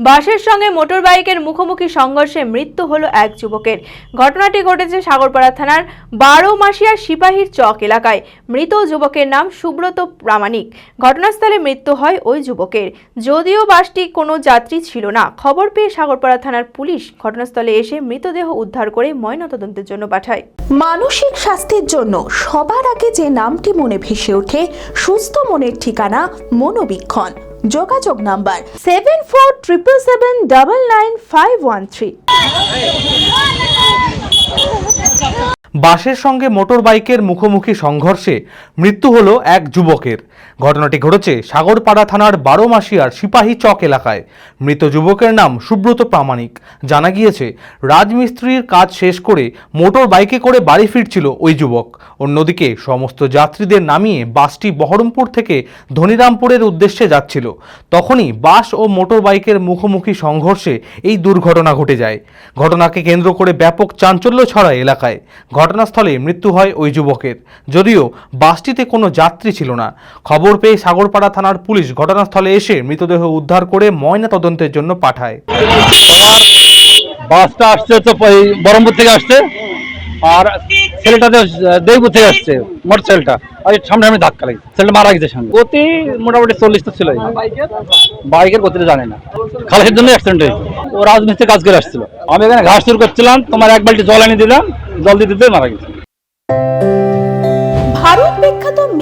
বাসের সঙ্গে মোটরবাইকের মুখোমুখি সংঘর্ষে মৃত্যু হলো এক যুবকের। ঘটনাটি ঘটেছে সাগরপাড়া থানার বারো মাসিয়া সিপাহীর চক এলাকায়। মৃত যুবকের নাম সুব্রত প্রামাণিক। ঘটনাস্থলে মৃত্যু হয় ওই যুবকের। যদিও বাসটি কোনো যাত্রী ছিল না। খবর পেয়ে সাগরপাড়া থানার পুলিশ ঘটনাস্থলে এসে মৃতদেহ উদ্ধার করে ময়নাতদন্তের জন্য পাঠায়। মানসিক স্বাস্থ্যের জন্য সবার আগে যে নামটি মনে ভেসে ওঠে, সুস্থ মনের ঠিকানা মনোবীক্ষণ। যোগাযোগ number seven four triple seven double nine five one three. বাসের সঙ্গে মোটর বাইকের মুখোমুখি সংঘর্ষে মৃত্যু হলো এক যুবকের। ঘটনাটি ঘটেছে সাগরপাড়া থানার বারো মাসিয়ার সিপাহী চক এলাকায়। মৃত যুবকের নাম সুব্রত প্রামাণিক। জানা গিয়েছে, রাজমিস্ত্রির কাজ শেষ করে মোটর বাইকে করে বাড়ি ফিরছিল ওই যুবক। অন্যদিকে সমস্ত যাত্রীদের নামিয়ে বাসটি বহরমপুর থেকে ধনিরামপুরের উদ্দেশ্যে যাচ্ছিল। তখনই বাস ও মোটর বাইকের মুখোমুখি সংঘর্ষে এই দুর্ঘটনা ঘটে যায়। ঘটনাকে কেন্দ্র করে ব্যাপক চাঞ্চল্য ছড়ায় এলাকায়। ঘটনাস্থলে মৃত্যু হয় ওই যুবকের। যদিও বাসটিতে কোনো যাত্রী ছিল না। খবর পেয়ে সাগরপাড়া থানার পুলিশ ঘটনাস্থলে এসে মৃতদেহ উদ্ধার করে ময়না তদন্তের জন্য পাঠায়। বাসটা আসছে তো বহরমপুর থেকে আসছে আর ছেলেটা তো দেবপুর থেকে আসছে মোটর ছেলেটা আর সামনে আমি ধাক্কা লাগছে ছেলেটা মারা গেছে সামনে। গতি মোটামুটি চল্লিশ তো ছিল বাইকের গতিটা জানে না। খালাসের জন্য অ্যাক্সিডেন্ট হয়েছে। ও রাজমিস্ত্রি কাজ করে আসছিল। আমি এখানে ঘাস চুর করছিলাম তোমার এক বালতি জল এনে দিলাম জল দিতে দিতে মারা গেছে। ভারত বিখ্যাত